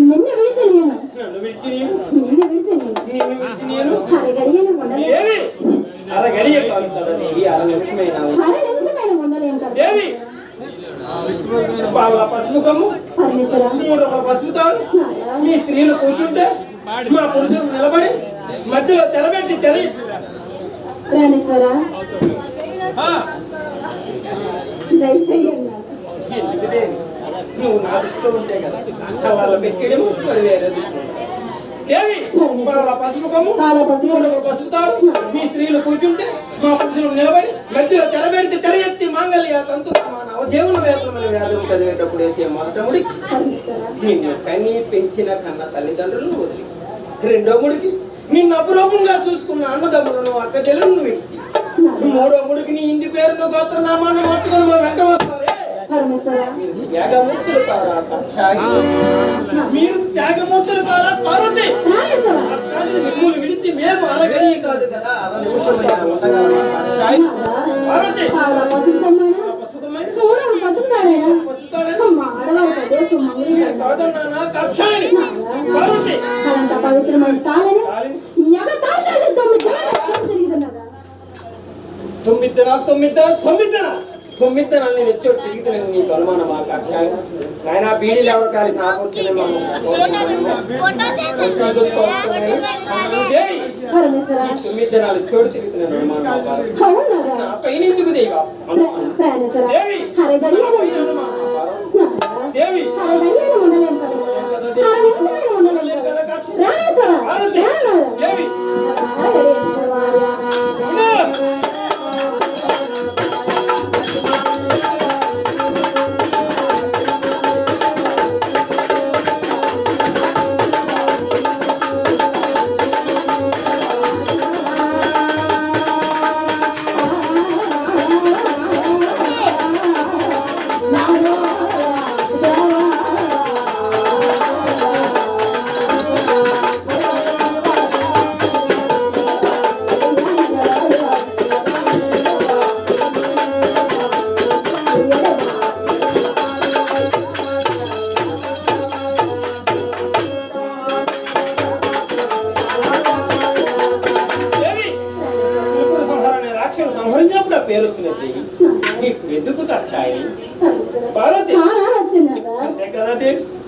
నిన్న విడిచి నేను. నన్ను విడిచి నేను. ఏమి? మూడు రూపాయల పసుపు తాగు మీ స్త్రీలు కూర్చుంటే మా పురుషులు నిలబడి మధ్యలో తెరబెట్టి తెర నువ్వు నా దృష్టిలో ఉంటే కదా. వాళ్ళ పెట్టడం వేరే దృష్టిలో దేవి బాగా పసుపు కమ్ము బాగా పసుపు మూడు రూపాయల పసుపు తాగు మీ స్త్రీలు కూర్చుంటే మా పురుషులు నిలబడి మధ్యలో తెరబెడితే తెర ఎత్తి మాంగళ్య తంతు మా నవజీవన వేతనమైన వ్యాధులు చదివేటప్పుడు వేసే మొదటముడి నిన్ను కని పెంచిన కన్న తల్లిదండ్రులను వదిలి. రెండో ముడికి నిన్ను అపురూపంగా చూసుకున్న అన్నదమ్ములను అక్క చెల్లెలను విడిచి. మూడో ముడికి నీ ఇంటి పేరును గోత్రనామాన్ని మార్చుకొని మా వెంట వస్తారే పరమేశ్వర పవిత్రమైన తాళని తాళిని ఎగ తాళి చేసి తొమ్మిది నేను వచ్చి తిరిగితే నీకు అనుమానం మా కక్షాయి నాయన బీడీలు ఎవరు కాదు నా పరమేశ్వర తొమ్మిది దినాలు చోటు తిరుగుతున్నాను అనుమానం పైన ఎందుకు దేవా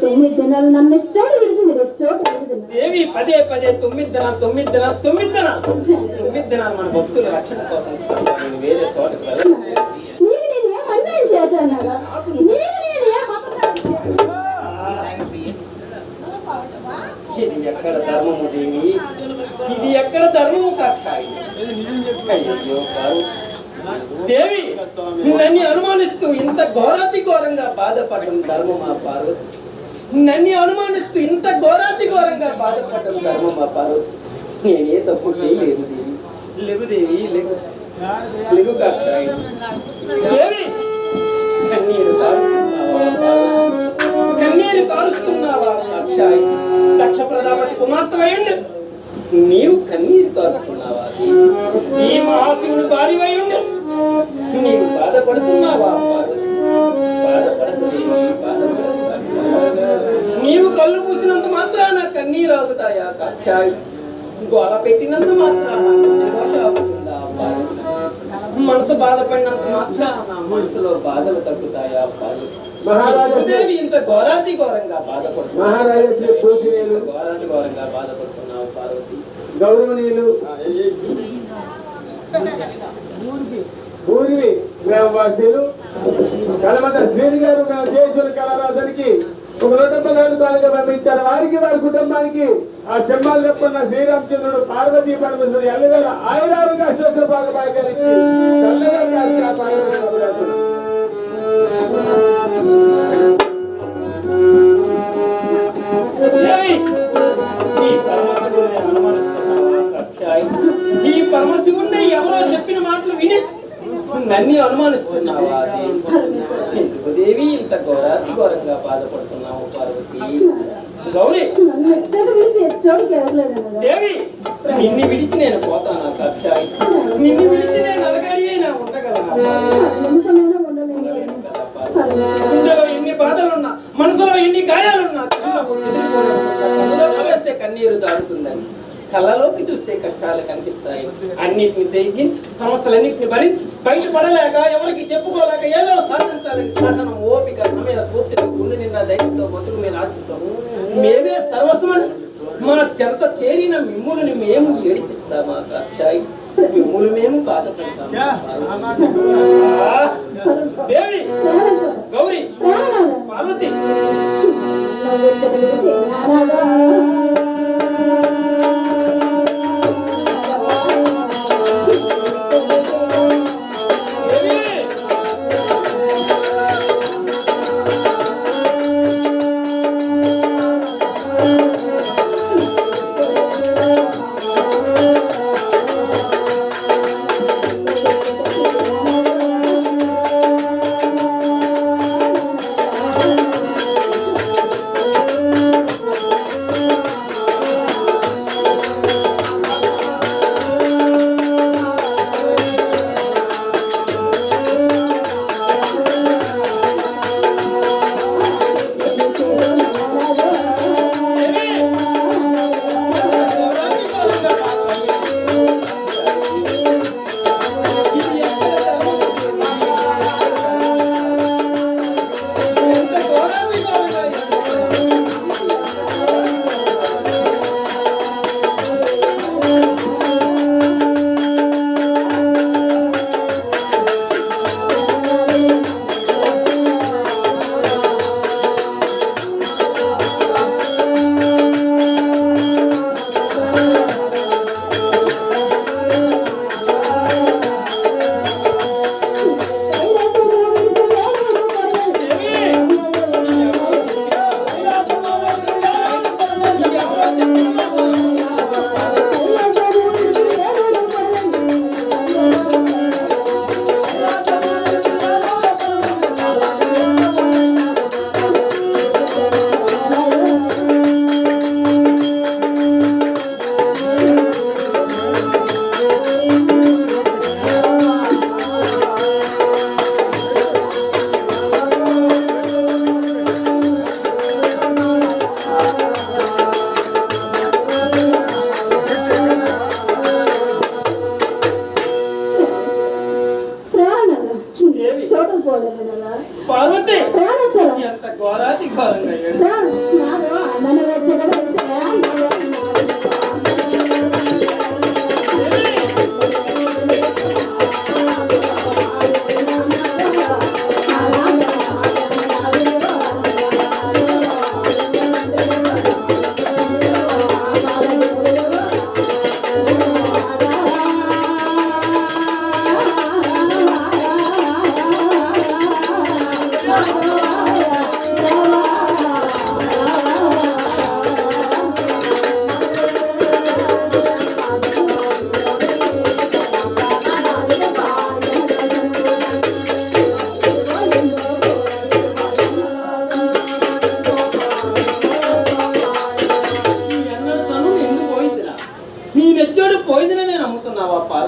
తొమ్మిది దినాలు నన్ను ఎచ్చోటు ఎచ్చోటు దేవి పదే పదే తొమ్మిది దిన తొమ్మిది దిన తొమ్మిది దిన తొమ్మిది దినాలు మన భక్తుల రక్షణ కోసం వేరే చోటకి వెళ్ళను. నీకు నేను ఏం అన్యాయం చేశాను నాగా నీకు నేను ఏం అపకారం చేశాను? ఇది ఎక్కడ ధర్మము దేవి ఇది ఎక్కడ ధర్మము అయ్యో పార్వతి. దేవి నన్ను అనుమానిస్తూ ఇంత ఘోరాతి ఘోరంగా బాధపడడం ధర్మమా పార్వతి? నన్ను అనుమానిస్తూ ఇంత ఘోరాతి ఘోరంగా బాధపడడం ధర్మమా పార్వతి. నేనే తప్పు చేయలేదు దేవి. లేవు దేవి దేవి! కన్నీరు కారుస్తున్నావా కన్నీరు కారుస్తున్నావా దక్ష ప్రజాపతి కుమార్తె నీవు కళ్ళు మూసినంత మాత్రాన కన్నీరు ఆగుతాయా అక్షాయి గోల పెట్టినంత మాత్రాన ఆగుతుందా? మనసు బాధపడినంత మాత్రాన మనసులో బాధలు తగ్గుతాయా పార్వతి? మహారాజా దేవి ఇంత ఘోరాతి ఘోరంగా బాధపడుతున్నావు మహారాజా ఘోరాతి ఘోరంగా బాధపడుతున్నావు పార్వతి. గౌరవనీయులు ఊరివి గ్రామవాసీలు కలమత శ్రీని గారు జయేశ్వర కళారాధనకి ఒక నూటమ్మ పంపించారు వారికి వారి కుటుంబానికి ఆ సింహాలు చెప్పుకున్న శ్రీరామచంద్రుడు పార్వతీ పరమేశ్వరుడు ఎల్లవేళ ఆయురాలుగా అశోక భాగభాగానికి చల్లగా దేవి నిన్ను విడిచి నేను పోతానా కక్షాయి నిన్ను విడిచి నేను అనగాడి అయినా ఉండగలనా? గుండెలో ఎన్ని బాధలున్నా మనసులో ఎన్ని గాయాలున్నా వేస్తే కన్నీరు దాడుతుందని కళ్ళలోకి చూస్తే కష్టాలు కనిపిస్తాయి. అన్నిటిని తెగించి సమస్యలన్నింటిని భరించి బయటపడలేక ఎవరికి చెప్పుకోలేక ఏదో సాధించాలని సహనం ఓపిక సమయ పూర్తిగా గుండె నిన్న ధైర్యంతో బతుకు మీద ఆశిస్తాము. మేమే సర్వస్వమని మా చెంత చేరిన మిమ్ములని మేము ఏడిపిస్తామా కాక్షాయి? మిమ్ములు మేము దేవి గౌరీ పార్వతి.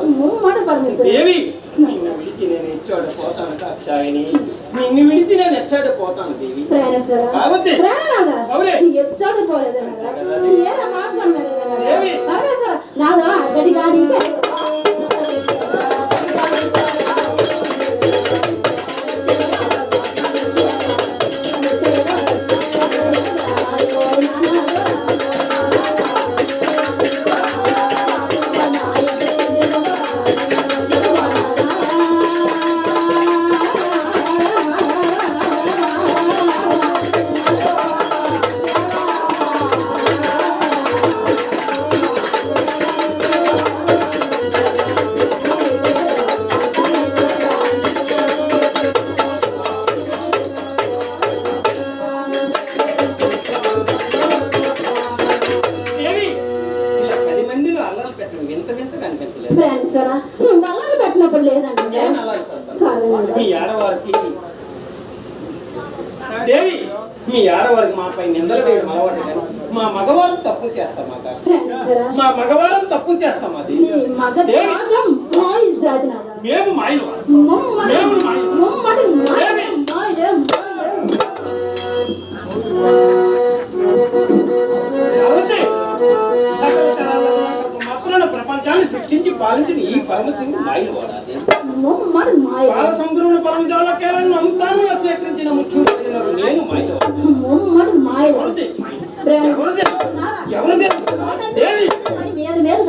పార్వతి మాట దేవి నిన్ను విడిచి నేను ఎచ్చాడు పోతాను కాక్షాయిని నిన్ను విడిచి నేను ఎచ్చాడు పోతాను దేవి. ఏదో? మాట్లాడినారు దేవి. నాదో గాడి మీ ఆడవారికి దేవి మీ ఆడవారికి మాపై నిందలు వేయడం అలవాటు మా మగవారం తప్పులు చేస్తాం మా మగవారం తప్పు చేస్తాం అది మేము మాయలు మేము మాత్రాల ప్రపంచాన్ని సృష్టించి పాలించిన ఈ పరమశివుడు మాయలు వాడాలి మమ్మ మరి మాయ బాలచంద్రుని పరంజాల కేలను అమ్ముతాను స్వీకరించిన ముచ్చు నేను మాయ మమ్మ మరి మాయ ఎవరిదే ఎవరిదే ఏది లేదు